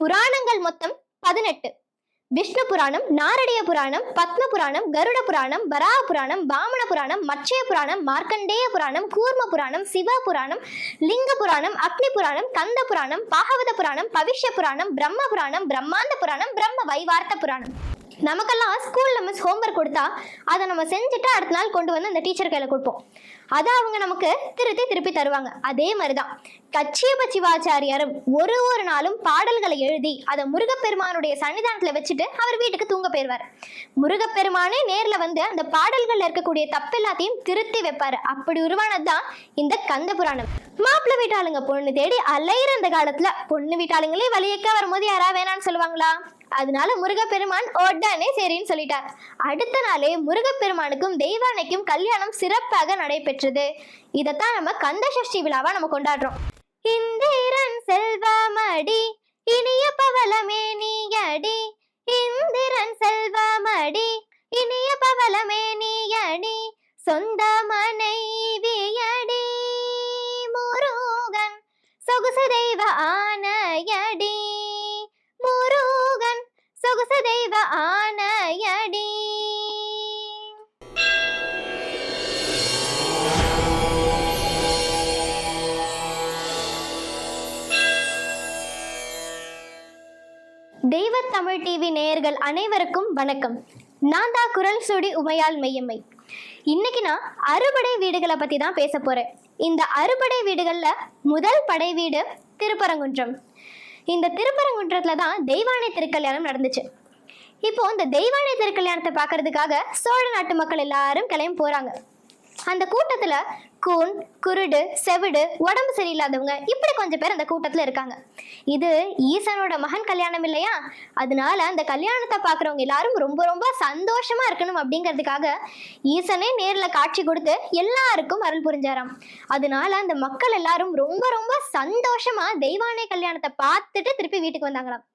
புராணங்கள் மொத்தம் பதினெட்டு. விஷ்ணு புராணம் நாரடிய புராணம் பத்ம புராணம் கருட புராணம் வராக புராணம் பாமன புராணம் மச்சய புராணம் மார்க்கண்டேய புராணம் கூர்ம புராணம் சிவ புராணம் லிங்க புராணம் அக்னி புராணம் கந்த புராணம் பாகவத புராணம் பவிஷ்ய புராணம் பிரம்ம புராணம் பிரம்மாண்ட புராணம் பிரம்ம வைவார்த்த புராணம். நமக்கெல்லாம் ஸ்கூலில் மிஸ் ஹோம்ஒர்க் கொடுத்தா அதை நம்ம செஞ்சுட்டு அடுத்த நாள் கொண்டு வந்து அந்த டீச்சர் கையில் கொடுப்போம். அதை அவங்க நமக்கு திருத்தி திருப்பி தருவாங்க. அதே மாதிரிதான். கச்சியப சிவாச்சாரியார் ஒரு ஒரு நாளும் பாடல்களை எழுதி அதை முருகப்பெருமானுடைய சன்னிதானத்தில் வச்சுட்டு அவர் வீட்டுக்கு தூங்க போயிடுவார் முருகப்பெருமானே நேரில் வந்து அந்த பாடல்களில் இருக்கக்கூடிய தப்பு எல்லாத்தையும் திருத்தி வைப்பார். அப்படி உருவானது தான் இந்த கந்த புராணம். மாப்பிள்ளை வீட்டாளுங்க பொண்ணு தேடி அலையிற அந்த காலத்தில் பொண்ணு வீட்டாளுங்களே வழியக்க வரும்போது யாரா வேணாம்னு சொல்லுவாங்களா? அதனால முருகப்பெருமான் உடனே சரின்னு சொல்லிட்டார். அடுத்த நாளே முருகப்பெருமானுக்கும் தெய்வானைக்கும் கல்யாணம் சிறப்பாக நடைபெற்றது. இதைத்தான் நம்ம கந்த சஷ்டி விழாவா நம்ம கொண்டாடுறோம். இந்திரன் செல்வாமடி இனிய பவளமே நீயடி. இந்திரன் செல்வாமடி இனிய பவளமே நீயடி. சொந்த மனைவியடி முருகன். சொகுசு தெய்வ ஆ வாசுதெய்வ தெய்வ ஆனையடி தெய்வ தமிழ் டிவி நேயர்கள் அனைவருக்கும் வணக்கம். நான் தான் குரல் சுடி உமையால் மெய்யம்மை இன்னைக்கு நான் அறுபடை வீடுகளை பத்தி தான் பேச போறேன். இந்த அறுபடை வீடுகள்ல முதல் படை வீடு திருப்பரங்குன்றம். இந்த திருப்பரங்குன்றத்துல தான் தெய்வானை திருக்கல்யாணம் நடந்துச்சு. இப்போ இந்த தெய்வானை திருக்கல்யாணத்தை பார்க்கறதுக்காக சோழ நாட்டு மக்கள் எல்லாரும் கிளம்பி போறாங்க. அந்த கூட்டத்துல கூன் குருடு செவிடு உடம்பு சரியில்லாதவங்க இப்படி கொஞ்சம் பேர் அந்த கூட்டத்துல இருக்காங்க. இது ஈசனோட மகன் கல்யாணம் இல்லையா? அதனால அந்த கல்யாணத்தை பார்க்குறவங்க எல்லாரும் ரொம்ப ரொம்ப சந்தோஷமா இருக்கணும் அப்படிங்கிறதுக்காக ஈசனே நேர்ல காட்சி கொடுத்து எல்லாருக்கும் அருள் புரிஞ்சாராம். அதனால அந்த மக்கள் எல்லாரும் ரொம்ப ரொம்ப சந்தோஷமா தெய்வானை கல்யாணத்தை பார்த்துட்டு திருப்பி வீட்டுக்கு வந்தாங்களாம்.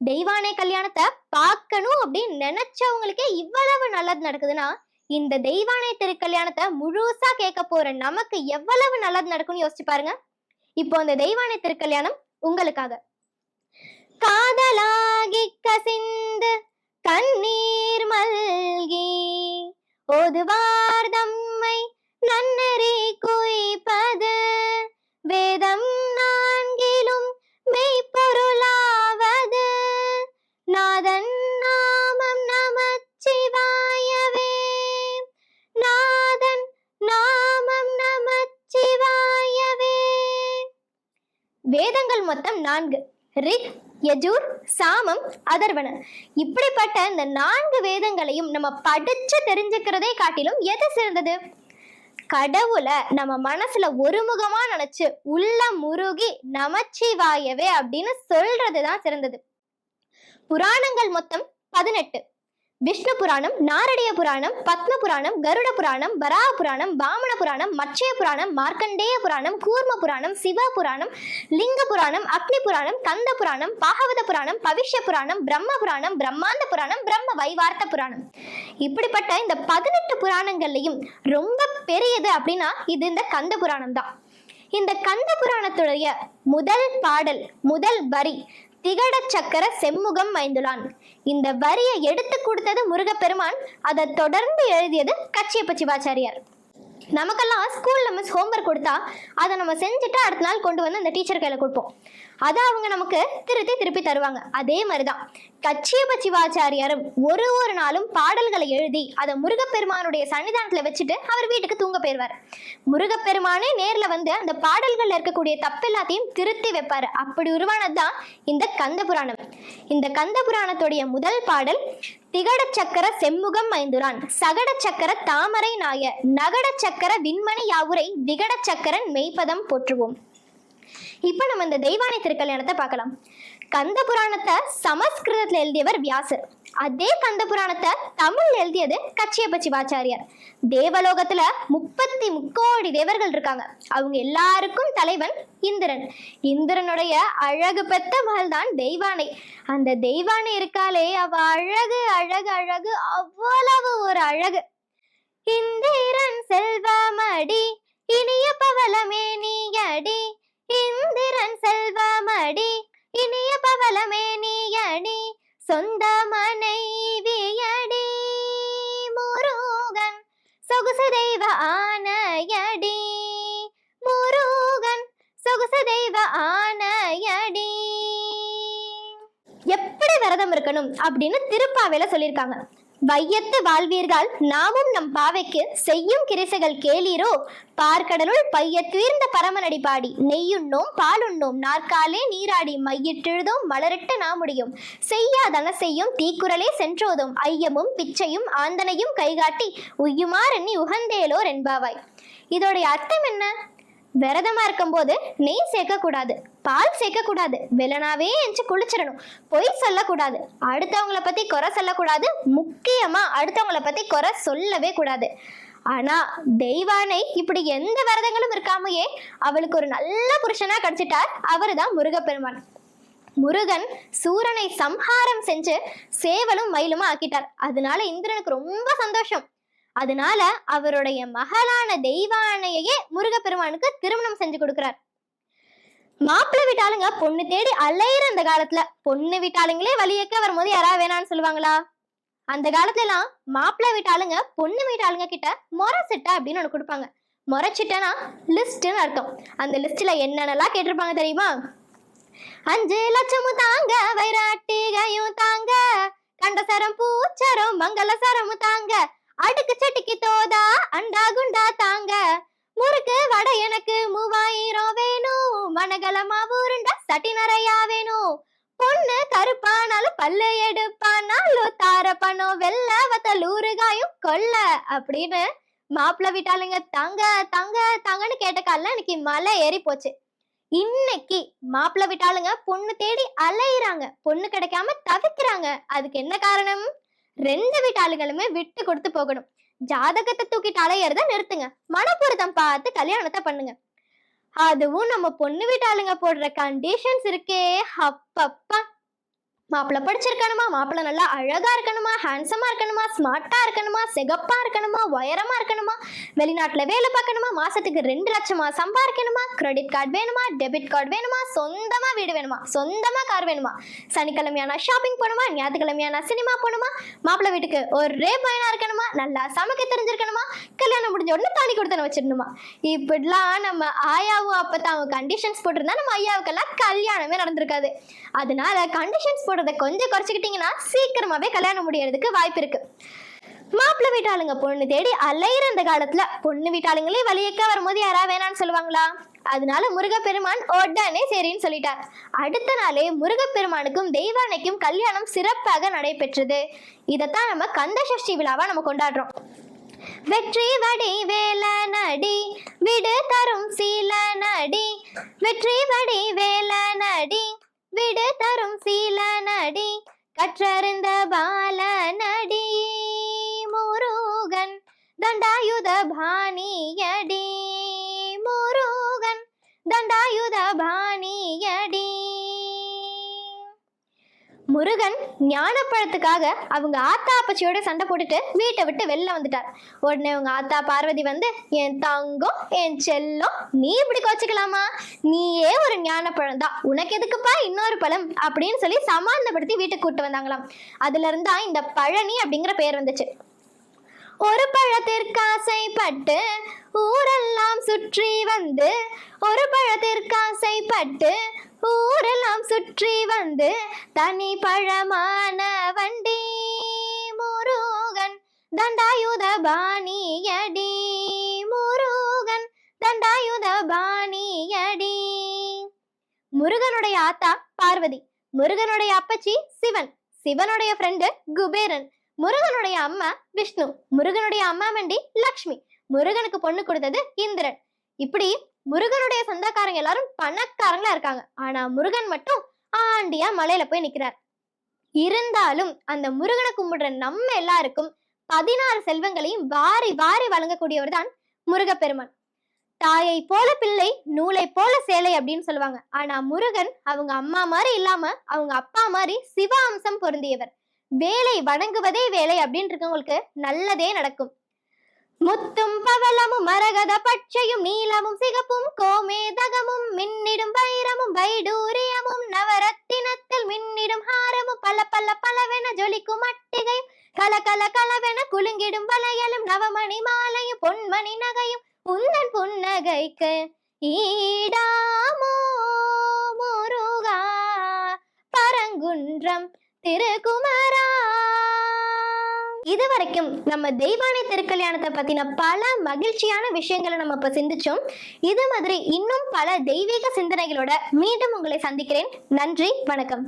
தெய்வானை கல்யாணத்தை பார்க்கணும் அப்படின்னு நினைச்சவங்களுக்கே இவ்வளவு நல்லது நடக்குதுன்னா இந்த தெய்வானை திருக்கல்யாணத்தை முழுசா கேட்க போற நமக்கு எவ்வளவு நல்லது நடக்கும்னு யோசிச்சு பாருங்க. இப்போ அந்த தெய்வானை திருக்கல்யாணம் உங்களுக்காக. காதலாகி கசிந்து கண்ணீர் மல்கி ஓதுவார் தம்மை நன்னறி குய் மொத்தம் நான்கு. ரிக் யஜூர் சாமம் அதர்வன. இப்படிப்பட்ட இந்த நான்கு வேதங்களையும் நம்ம படிச்சு தெரிஞ்சுக்கிறதே காட்டிலும் எது சிறந்தது? கடவுளை நம்ம மனசுல ஒருமுகமா நினைச்சு உள்ள முருகி நமச்சிவாயவே அப்படின்னு சொல்றதுதான் சிறந்தது. புராணங்கள் மொத்தம் பதினெட்டு. விஷ்ணு புராணம் நாரடிய புராணம் பத்ம புராணம் கருட புராணம் வராக புராணம் பாமண புராணம் மச்சய புராணம் மார்க்கண்டேய புராணம் கூர்ம புராணம் சிவ புராணம் லிங்க புராணம் அக்னி புராணம் கந்த புராணம் பாகவத புராணம் பவிஷ்ய புராணம் பிரம்ம புராணம் பிரம்மாந்த புராணம் பிரம்ம வைவார்த்த புராணம். இப்படிப்பட்ட இந்த பதினெட்டு புராணங்கள்லையும் ரொம்ப பெரியது அப்படின்னா இது இந்த கந்த புராணம் தான் இந்த கந்த புராணத்துடைய முதல் பாடல் முதல் வரி திகட சக்கர செம்முகம் மைந்துளான் இந்த வரியை எடுத்து கொடுத்தது முருகப்பெருமான் அதை தொடர்ந்து எழுதியது கச்சியப்ப சிவாச்சாரியார். நமக்கெல்லாம் ஸ்கூல்ல மிஸ் ஹோம்ஒர்க் கொடுத்தா அதை நம்ம செஞ்சுட்டு அடுத்த நாள் கொண்டு வந்து அந்த டீச்சர் கையில கொடுப்போம். அதை அவங்க நமக்கு திருத்தி திருப்பி தருவாங்க. அதே மாதிரிதான். கச்சியப சிவாச்சாரியாரும் ஒரு ஒரு நாளும் பாடல்களை எழுதி அதை முருகப்பெருமானுடைய சன்னிதானத்துல வச்சுட்டு அவர் வீட்டுக்கு தூங்க போயிருவார். முருகப்பெருமானே நேர்ல வந்து அந்த பாடல்கள்ல இருக்கக்கூடிய தப்பு எல்லாத்தையும் திருத்தி வைப்பாரு. அப்படி உருவானதுதான் இந்த கந்த புராணம். இந்த கந்த புராணத்துடைய முதல் பாடல் திகட சக்கர செம்முகம் மைந்துரான் சகட சக்கர தாமரை நாய நகட சக்கர விண்மணி யாவுரை விகட சக்கரன் மெய்ப்பதம் போற்றுவோம். இப்போ நம்ம இந்த தெய்வானை திருக்கல்யாணத்தை பார்க்கலாம். கந்த புராணத்தை சமஸ்கிருதத்துல எழுதியவர் வியாசர். அதே கந்த புராணத்தை தமிழ் எழுதியது கச்சியப்ப சிவாச்சாரியார் தேவலோகத்துல முப்பத்தி முக்கோடி தேவர்கள் இருக்காங்க. அவங்க எல்லாருக்கும் தலைவன் இந்திரன். இந்திரனுடைய அழகு பெத்த மகள் தான் தெய்வானை. அந்த தெய்வானை இருக்காளே அவ அழகு அழகு அழகு அவ்வளவு ஒரு அழகு. இந்திரன் செல்வமடி இனிய பவளமே நீயடி. இந்திரன் செல்வமடி இனிய பவளமே நீயடி சொந்த மனைவியடி. முருகன் சொகுசு தெய்வ ஆனையடி முருகன் சொகுசு தெய்வ ஆனையடி எப்படி விரதம் இருக்கணும் அப்படின்னு திருப்பாவையில சொல்லியிருக்காங்க. வையத்து வாழ்வீர்கள். நாமும் நம் பாவைக்கு செய்யும் கிரிசைகள் கேளீரோ? பார்க்கடலுள் பையத்துயர்ந்த பரமனடி பாடி நெய்யுண்ணோம் பாலுண்ணோம் நாற்காலே நீராடி மையிட்டெழுதோம் மலரிட்ட நாமுடியும். செய்யாதன செய்யும் தீக்குறளே சென்றோதும் ஐயமும் பிச்சையும் ஆந்தனையும் கைகாட்டி உய்யுமாறெண்ணி உகந்தேலோர் என்பாவாய். இதோடைய அர்த்தம் என்ன? விரதமா இருக்கும்போது நெய் சேர்க்கக்கூடாது பால் சேர்க்கக்கூடாது வெள்ளனாவே எஞ்சி குளிச்சிடணும். பொய் சொல்லக்கூடாது. அடுத்தவங்கள பத்தி குறை சொல்லக்கூடாது. முக்கியமா அடுத்தவங்கள பத்தி குறை சொல்லவே கூடாது. ஆனா தெய்வானை இப்படி எந்த விரதங்களும் இருக்காமையே அவளுக்கு ஒரு நல்ல புருஷனா கிடைச்சிட்டார். அவர்தான் முருகப்பெருமான். முருகன் சூரனை சம்ஹாரம் செஞ்சு சேவலும் மயிலுமா ஆக்கிட்டார். அதனால இந்திரனுக்கு ரொம்ப சந்தோஷம். அதனால அவருடைய மகளான தெய்வானையே முருகப்பெருமானுக்கு திருமணம் செஞ்சு கொடுக்கிறார். மாப்பிள்ளை வீட்டாளுங்க பொண்ணு தேடி அலையிற அந்த காலத்துல பொண்ணு வீட்டாளுங்களே வழியக்க வரும்போது யாராவது வேணான்னு சொல்லுவாங்களா? அந்த காலத்துல எல்லாம் மாப்பிள்ளை வீட்டாளுங்க பொண்ணு வீட்டாளுங்க கிட்ட முறைச்சிட்ட அப்படின்னு ஒண்ணு கொடுப்பாங்க. முறை லிஸ்ட்னு அர்த்தம். அந்த லிஸ்ட்ல என்னென்னலாம் கேட்டிருப்பாங்க தெரியுமா? அஞ்சு லட்சமும் தாங்க வைராட்டிகையும் தாங்க கண்டசரம் பூச்சரம் மங்கள சரமும் தாங்க அடுக்கு சட்டிக்கு தோதா அண்டா குண்டா தாங்க. முறுக்கு வடை எனக்கு மூவாயிரம் வேணும். மனகலமா உருண்டா சட்டி நிறையா வேணும். பொண்ணு கருப்பானாலும் பல்லு எடுப்பானாலும் தார பணம் வெள்ள வத்தல் ஊறுகாயும் கொல்ல அப்படின்னு மாப்பிள்ள விட்டாலுங்க தங்க தங்க தாங்கன்னு கேட்ட காலில் எனக்கு மலை ஏறி போச்சு. இன்னைக்கு மாப்பிள்ள விட்டாலுங்க பொண்ணு தேடி அலையிறாங்க. பொண்ணு கிடைக்காம தவிக்கிறாங்க. அதுக்கு என்ன காரணம்? ரெண்டு வீட்டாளுகளுமே விட்டு கொடுத்து போகணும். ஜாதகத்தை தூக்கிட்டு அலையறத நிறுத்துங்க. மனப்பொருத்தம் பார்த்து கல்யாணத்தை பண்ணுங்க. அதுவும் நம்ம பொண்ணு வீட்டாளுங்க போடுற கண்டிஷன்ஸ் இருக்கே. அப்பப்பா. மாப்பிள்ளை படிச்சிருக்கணுமா? மாப்பிள்ளை நல்லா அழகாக இருக்கணுமா? ஹேண்ட்ஸமாக இருக்கணுமா? ஸ்மார்ட்டாக இருக்கணுமா? சிகப்பாக இருக்கணுமா? உயரமாக இருக்கணுமா? வெளிநாட்டில் வேலை பார்க்கணுமா? மாதத்துக்கு ரெண்டு லட்சமா சம்பாதிக்கணுமா? கிரெடிட் கார்டு வேணுமா? டெபிட் கார்டு வேணுமா? சொந்தமாக வீடு வேணுமா? சொந்தமாக கார் வேணுமா? சனிக்கிழமையானா ஷாப்பிங் போகணுமா? ஞாயிற்றுக்கிழமையான சினிமா போகணுமா? மாப்பிள்ளை வீட்டுக்கு ஒரே பையனா இருக்கணுமா? நல்லா சமைக்க தெரிஞ்சிருக்கணுமா? கல்யாணம் முடிஞ்ச உடனே தாலி கொடுத்தன வச்சிடணுமா? இப்படிலாம் நம்ம ஆயாவும் அப்பதான் கண்டிஷன்ஸ் போட்டிருந்தா நம்ம ஐயாவுக்கெல்லாம் கல்யாணமே நடந்திருக்காது. அதனால கண்டிஷன்ஸ் போட்டு சாப்பிட்றத கொஞ்சம் குறைச்சிக்கிட்டிங்கன்னா சீக்கிரமாகவே கல்யாணம் முடியறதுக்கு வாய்ப்பு இருக்குது மாப்பிள்ளை வீட்டாளுங்க பொண்ணு தேடி அலையிற அந்த காலத்துல பொண்ணு வீட்டாளுங்களே வழியக்க வரும்போது யாரா வேணாம்னு சொல்லுவாங்களா? அதனால முருகப்பெருமான் உடனே சரின்னு சொல்லிட்டார். அடுத்த நாளே முருகப்பெருமானுக்கும் தெய்வானைக்கும் கல்யாணம் சிறப்பாக நடைபெற்றது. இதைத்தான் நம்ம கந்த சஷ்டி விழாவா நம்ம கொண்டாடுறோம். வெற்றி வடி வேல நடி விடு தரும் சீல நடி. வெற்றி வடி வேல நடி விடு தரும் சீல நடி கற்றறிந்த பால நடி. முருகன் தண்டாயுத பாணியடி முருகன் ஞானப்பழத்துக்காக அவங்க ஆத்தா அப்பச்சியோட சண்டை போட்டுட்டு வீட்டை விட்டு வெளில வந்துட்டார். உடனே அவங்க ஆத்தா பார்வதி வந்து என் தங்கம் என் செல்லம் நீ இப்படி கோச்சிக்கலாமா? நீயே ஒரு ஞானப்பழம் தான். உனக்கு எதுக்குப்பா இன்னொரு பழம்? அப்படின்னு சொல்லி சமாதானப்படுத்தி வீட்டுக்கு கூட்டு வந்தாங்களாம். அதுல இருந்தா இந்த பழனி அப்படிங்கிற பேர் வந்துச்சு. ஒரு பழத்திற்கு ஆசைப்பட்டு ஊரெல்லாம் சுற்றி வந்து ஒரு பழத்திற்கு ஆசைப்பட்டு ஊரெல்லாம் சுற்றி வந்து தனி பழமான வண்டி முருகன் தண்டாயுத பாணியடி முருகன் தண்டாயுத பாணியடி முருகனுடைய ஆத்தா பார்வதி முருகனுடைய அப்பச்சி சிவன் சிவனுடைய ஃப்ரெண்டு குபேரன் முருகனுடைய அம்மா விஷ்ணு முருகனுடைய அம்மா மண்டி லக்ஷ்மி. முருகனுக்கு பொண்ணு கொடுத்தது இந்திரன். இப்படி முருகனுடைய சொந்தக்காரங்க எல்லாரும் பணக்காரங்களா இருக்காங்க. ஆனா முருகன் மட்டும் ஆண்டியா மலையில போய் நிக்கிறார். இருந்தாலும் அந்த முருகனை கும்பிடுற நம்ம எல்லாருக்கும் பதினாறு செல்வங்களையும் வாரி வாரி வழங்கக்கூடியவர் தான் முருகப்பெருமான். தாயை போல பிள்ளை நூலை போல சேலை அப்படின்னு சொல்லுவாங்க. ஆனா முருகன் அவங்க அம்மா மாதிரி இல்லாம அவங்க அப்பா மாதிரி சிவ அம்சம் பொருந்தியவர். வேலை வணங்குவதே வேலை அப்படின்னு இருக்கவங்களுக்கு நல்லதே நடக்கும். முத்தும் பவளமும் மரகத பச்சையும் நீலமும் சிகப்பும் கோமேதகமும் மின்னிடும் வைரமும் வைடூரியமும் நவரத்தினத்தில் மின்னிடும் ஹாரமும் பல பல பலவென ஜொலிக்கும் அட்டிகையும் கல கல கலவென குலுங்கிடும் வளையலும் நவமணி மாலையும் பொன்மணி நகையும் உந்தன் புன்னகைக்கு ஈடாமோ முருகா பரங்குன்றம் திருக்குமரா. இதுவரைக்கும் நம்ம தெய்வானை திருக்கல்யாணத்தை பற்றின பல மகிழ்ச்சியான விஷயங்களை நம்ம இப்போ சிந்திச்சோம். இது மாதிரி இன்னும் பல தெய்வீக சிந்தனைகளோட மீண்டும் உங்களை சந்திக்கிறேன். நன்றி வணக்கம்.